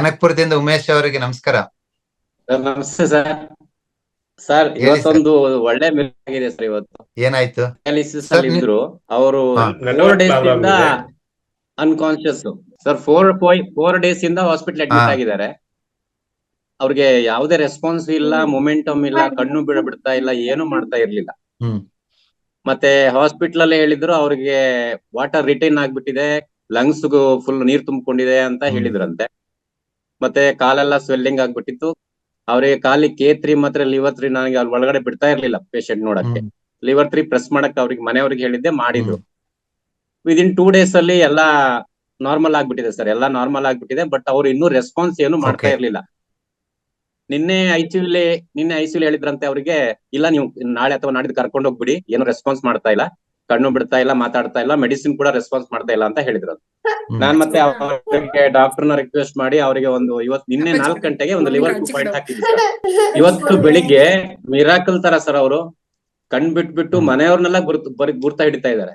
ಕನಕ್ಪುರದಿಂದ ಉಮೇಶ್ ಅವರಿಗೆ ನಮಸ್ಕಾರ. ಸರ್ ನಮಸ್ತೆ ಸರ್. ಸರ್ ಇವತ್ತೊಂದು ಒಳ್ಳೆ ಆಗಿದೆ ಸರ್ ಇವತ್ತು. ಏನಾಯ್ತು? ಅಲ್ಲಿ ಇದ್ರು. ಅವರು. ಫೋರ್ ಡೇಸ್ ಇಂದ. Unconscious sir four four days ಇಂದ ಹಾಸ್ಪಿಟಲ್ ಅಡ್ಮಿಟ್ ಆಗಿದ್ದಾರೆ. ಅವ್ರಿಗೆ ಯಾವುದೇ ರೆಸ್ಪಾನ್ಸ್ ಇಲ್ಲ ಮೊಮೆಂಟಮ್ ಇಲ್ಲ ಕಣ್ಣು ಬಿಡ ಬಿಡ್ತಾ ಇಲ್ಲ ಏನು ಮಾಡ್ತಾ ಇರ್ಲಿಲ್ಲ. ಮತ್ತೆ ಹಾಸ್ಪಿಟಲ್ ಅಲ್ಲಿ ಹೇಳಿದ್ರು ಅವ್ರಿಗೆ ವಾಟರ್ ರಿಟೈನ್ ಆಗ್ಬಿಟ್ಟಿದೆ ಲಂಗ್ಸ್ ಫುಲ್ ನೀರ್ ತುಂಬಿಕೊಂಡಿದೆ ಅಂತ. ಹೇಳಿದ್ರಂತೆ. ಮತ್ತೆ ಕಾಲೆಲ್ಲ ಸ್ವೆಲ್ಲಿಂಗ್ ಆಗ್ಬಿಟ್ಟಿತ್ತು. ಅವ್ರಿಗೆ ಕಾಲಿ ಕೆ ತ್ರೀ ಮಾತ್ರ ಲಿವರ್ ತ್ರೀ ನನಗೆ ಅಲ್ಲಿ ಒಳಗಡೆ ಬಿಡ್ತಾ ಇರ್ಲಿಲ್ಲ ಪೇಷಂಟ್ ನೋಡಕ್ಕೆ. ಲಿವರ್ ತ್ರೀ ಪ್ರೆಸ್ ಮಾಡಕ್ ಅವ್ರಿಗೆ ಮನೆಯವ್ರಿಗೆ ಹೇಳಿದ್ದೆ ಮಾಡಿದ್ರು. ವಿದ್ ವಿದಿನ್ ಟೂ ಡೇಸ್ ಅಲ್ಲಿ ಎಲ್ಲಾ ನಾರ್ಮಲ್ ಆಗ್ಬಿಟ್ಟಿದೆ ಸರ್ ಎಲ್ಲಾ ನಾರ್ಮಲ್ ಆಗ್ಬಿಟ್ಟಿದೆ ಬಟ್ ಅವ್ರು ಇನ್ನೂ ರೆಸ್ಪಾನ್ಸ್ ಏನು ಮಾಡ್ತಾ. ಇರ್ಲಿಲ್ಲ. ನಿನ್ನೆ ಐಸಿಯುಲಿ ನಿನ್ನೆ ಐಸಿಯುಲಿ ಹೇಳಿದ್ರಂತೆ ಅವ್ರಿಗೆ ಇಲ್ಲ ನೀವು ನಾಳೆ ಅಥವಾ ನಾಡಿದ್ದು ಕರ್ಕೊಂಡು ಹೋಗ್ಬಿಡಿ ಏನು ರೆಸ್ಪಾನ್ಸ್ ಮಾಡ್ತಾ ಇಲ್ಲ. ಕಣ್ಣು ಬಿಡ್ತಾ ಇಲ್ಲ ಮಾತಾಡ್ತಾ ಇಲ್ಲ ಮೆಡಿಸಿನ್ ಕೂಡ ರೆಸ್ಪಾನ್ಸ್ ಮಾಡ್ತಾ ಇಲ್ಲ ಅಂತ ಹೇಳಿದ್ರು. ನಾನ್ ಮತ್ತೆ ಅವರಿಗೆ ಡಾಕ್ಟರ್ನ ರಿಕ್ವೆಸ್ಟ್ ಮಾಡಿ ಅವರಿಗೆ ಒಂದು ಇವತ್ತು ನಿನ್ನೆ ನಾಲ್ಕು ಗಂಟೆಗೆ ಒಂದು ಲಿವರ್ ಪಾಯಿಂಟ್ ಹಾಕಿದ್ರು ಇವತ್ತು ಬೆಳಿಗ್ಗೆ ಮಿರಾಕಲ್ ತರ ಸರ್ ಅವರು. ಕಣ್ ಬಿಟ್ಬಿಟ್ಟು ಮನೆಯವ್ರನ್ನೆಲ್ಲ ಗುರ್ತ ಬರೀ ಗುರ್ತಾ ಹಿಡಿತಾ ಇದ್ದಾರೆ.